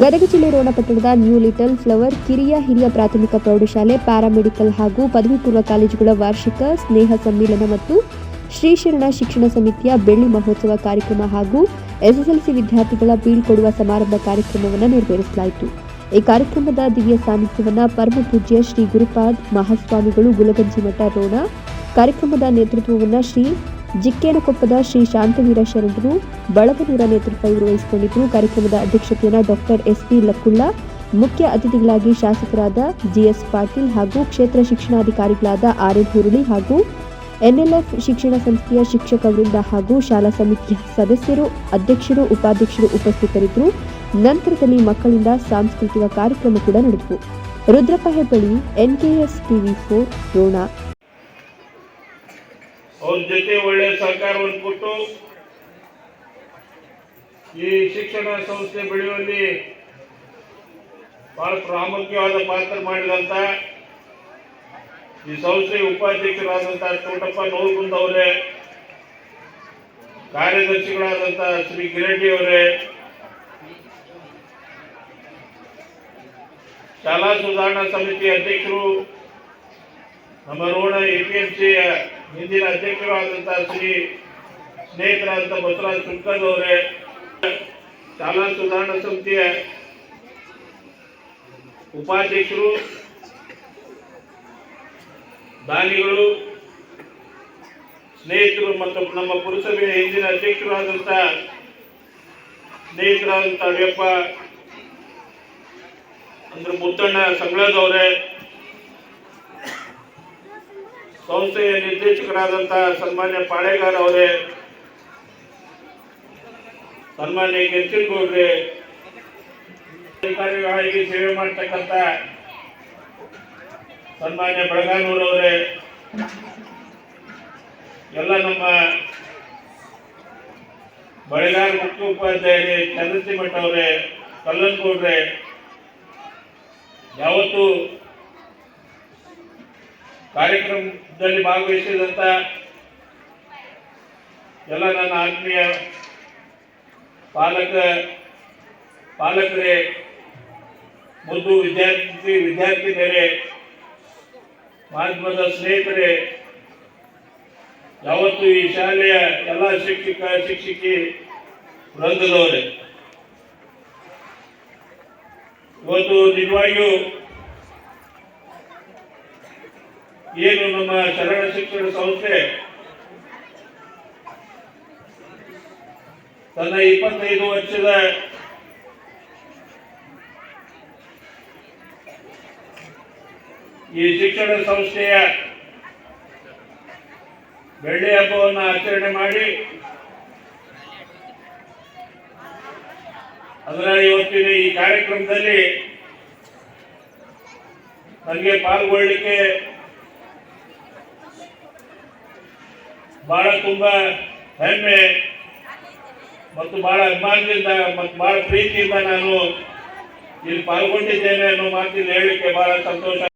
ಗದಗ ಜಿಲ್ಲೆ ರೋಣ ಪಟ್ಟಣದ new little flower ಕಿರಿಯ ಹಿರಿಯ ಪ್ರಾಥಮಿಕ ಪ್ರೌಢಶಾಲೆ, ಪ್ಯಾರಾಮೆಡಿಕಲ್ ಹಾಗೂ ಪದವಿ ಪೂರ್ವ ಕಾಲೇಜುಗಳ ವಾರ್ಷಿಕ ಸ್ನೇಹ ಸಮ್ಮೇಳನ ಮತ್ತು ಶ್ರೀಶರಣ ಶಿಕ್ಷಣ ಸಮಿತಿಯ ಬೆಳ್ಳಿ ಮಹೋತ್ಸವ ಕಾರ್ಯಕ್ರಮ ಹಾಗೂ ಎಸ್ಎಸ್ಎಲ್ಸಿ ವಿದ್ಯಾರ್ಥಿಗಳ ಬೀಳ್ಕೊಡುವ ಸಮಾರಂಭ ಕಾರ್ಯಕ್ರಮವನ್ನು ನೆರವೇರಿಸಲಾಯಿತು. ಈ ಕಾರ್ಯಕ್ರಮದ ದಿವ್ಯ ಸಾನ್ನಿಧ್ಯವನ್ನು ಪರಮ ಪೂಜ್ಯ ಶ್ರೀ ಗುರುಪಾದ್ ಮಹಾಸ್ವಾಮಿಗಳು ಗುಲಗಂಜಿ ಮಠ ರೋಣ ಕಾರ್ಯಕ್ರಮದ ನೇತೃತ್ವವನ್ನು ಶ್ರೀ ಜಿಕ್ಕೇನಕೊಪ್ಪದ ಶ್ರೀ ಶಾಂತವೀರ ಶರಣರು ಬಳಗನೂರ ನೇತೃತ್ವ ಇವರು ವಹಿಸಿಕೊಂಡಿದ್ದರು ಕಾರ್ಯಕ್ರಮದ ಅಧ್ಯಕ್ಷತೆಯನ್ನು ಡಾಕ್ಟರ್ ಎಸ್ ಪಿ ಲಕ್ಕುಳ್ಳ, ಮುಖ್ಯ ಅತಿಥಿಗಳಾಗಿ ಶಾಸಕರಾದ ಜಿಎಸ್ ಪಾಟೀಲ್ ಹಾಗೂ ಕ್ಷೇತ್ರ ಶಿಕ್ಷಣಾಧಿಕಾರಿಗಳಾದ ಆರ್ ಎನ್ ಹುರುಳಿ ಹಾಗೂ ಎನ್ಎಲ್ಎಫ್ ಶಿಕ್ಷಣ ಸಂಸ್ಥೆಯ ಶಿಕ್ಷಕ ವೃಂದ ಹಾಗೂ ಶಾಲಾ ಸಮಿತಿಯ ಸದಸ್ಯರು, ಅಧ್ಯಕ್ಷರು, ಉಪಾಧ್ಯಕ್ಷರು ಉಪಸ್ಥಿತರಿದ್ದರು. ನಂತರದಲ್ಲಿ ಮಕ್ಕಳಿಂದ ಸಾಂಸ್ಕೃತಿಕ ಕಾರ್ಯಕ್ರಮ ಕೂಡ ನಡೆದವು Rudrappa Hebballi NKS TV four, Rona ಅವ್ರ ಜೊತೆ ಒಳ್ಳೆ ಸಹಕಾರವನ್ನು ಕೊಟ್ಟು ಈ ಶಿಕ್ಷಣ ಸಂಸ್ಥೆ ಬೆಳೆಯುವಲ್ಲಿ ಬಹಳ ಪ್ರಾಮುಖ್ಯವಾದ ಪಾತ್ರ ಮಾಡಿದಂತ ಈ ಸಂಸ್ಥೆ ಉಪಾಧ್ಯಕ್ಷರಾದಂತ ತೋಟಪ್ಪ ನೋಲ್ಗುಂದ್ ಅವರೇ, ಕಾರ್ಯದರ್ಶಿಗಳಾದಂತ ಶ್ರೀ ಗಿರೆಡ್ಡಿ ಅವರೇ, ಶಾಲಾ ಸುಧಾರಣಾ ಸಮಿತಿ ಅಧ್ಯಕ್ಷರು ನಮ್ಮ ರೋಣ ಎಪಿಎಂಸಿಯ ಹಿಂದಿನ ಅಧ್ಯಕ್ಷರಾದಂತಹ ಶ್ರೀ ಸ್ನೇಹಿತರಾದಂಥ ಬಸವರಾಜ್ ಸುಲ್ಕಲ್ ಅವರೇ, ಶಾಲಾ ಸುಧಾರಣಾ ಸಮಿತಿಯ ಉಪಾಧ್ಯಕ್ಷರು, ದಾನಿಗಳು, ಸ್ನೇಹಿತರು ಮತ್ತು ನಮ್ಮ ಪುರಸಭೆಯ ಹಿಂದಿನ ಅಧ್ಯಕ್ಷರಾದಂಥ ಸ್ನೇಹಿತರಾದಂಥ ಅಡಿಯಪ್ಪ ಅಂದ್ರೆ ಮುತ್ತಣ್ಣ ಸಂಗಳದವರೇ ಸಂಸ್ಥೆಯ ನಿರ್ದೇಶಕರಾದಂತಹ ಸನ್ಮಾನ್ಯ ಪಾಳೆಗಾರ್ ಅವರೇ, ಸನ್ಮಾನ್ಯ ಕೆಂಚನಗೌಡ್ರೆ ಅಧಿಕಾರಿಗಳಾಗಿ ಸೇವೆ ಮಾಡ್ತಕ್ಕಂಥ ಸನ್ಮಾನ್ಯ ಬೆಳಗಾನೂರವರೇ ಎಲ್ಲ ನಮ್ಮ ಬಳೆಗಾರ ಮುಖ್ಯ ಉಪಾಧ್ಯಾಯರೇ ಚಂದ್ರಸಿ ಮಠ ಅವರೇ ಕಲ್ಲನ್ಗೌಡ್ರೆ ಯಾವತ್ತು ಕಾರ್ಯಕ್ರಮದಲ್ಲಿ ಭಾಗವಹಿಸಿದಂತ ಎಲ್ಲ ನನ್ನ ಆತ್ಮೀಯ ಪಾಲಕ ಪಾಲಕರೇ, ಮುದ್ದು ವಿದ್ಯಾರ್ಥಿ ವಿದ್ಯಾರ್ಥಿನಿಯರೇ, ಮಾಧ್ಯಮದ ಸ್ನೇಹಿತರೇ, ಯಾವತ್ತು ಈ ಶಾಲೆಯ ಎಲ್ಲ ಶಿಕ್ಷಕ, ಶಿಕ್ಷಕಿ ವೃಂದದವರೇ. ಇವತ್ತು ನಿಜವಾಗಿಯೂ ಏನು ನಮ್ಮ ಶರಣ ಶಿಕ್ಷಣ ಸಂಸ್ಥೆ? ತನ್ನ ಇಪ್ಪತ್ತೈದು ವರ್ಷದ ಈ ಶಿಕ್ಷಣ ಸಂಸ್ಥೆಯ ಬೆಳ್ಳಿ ಹಬ್ಬವನ್ನು ಆಚರಣೆ ಮಾಡಿ, ಅದರ ಇವತ್ತಿನ ಈ ಕಾರ್ಯಕ್ರಮದಲ್ಲಿ ನನಗೆ ಪಾಲ್ಗೊಳ್ಳಿಕ್ಕೆ ಬಹಳ ತುಂಬಾ ಹೆಮ್ಮೆ ಮತ್ತು ಬಹಳ ಅಭಿಮಾನದಿಂದ ಮತ್ತು ಬಹಳ ಪ್ರೀತಿಯಿಂದ ನಾನು ಇಲ್ಲಿ ಪಾಲ್ಗೊಂಡಿದ್ದೇನೆ ಅನ್ನೋ ಮಾತಿನ ಹೇಳಲಿಕ್ಕೆ ಬಹಳ ಸಂತೋಷ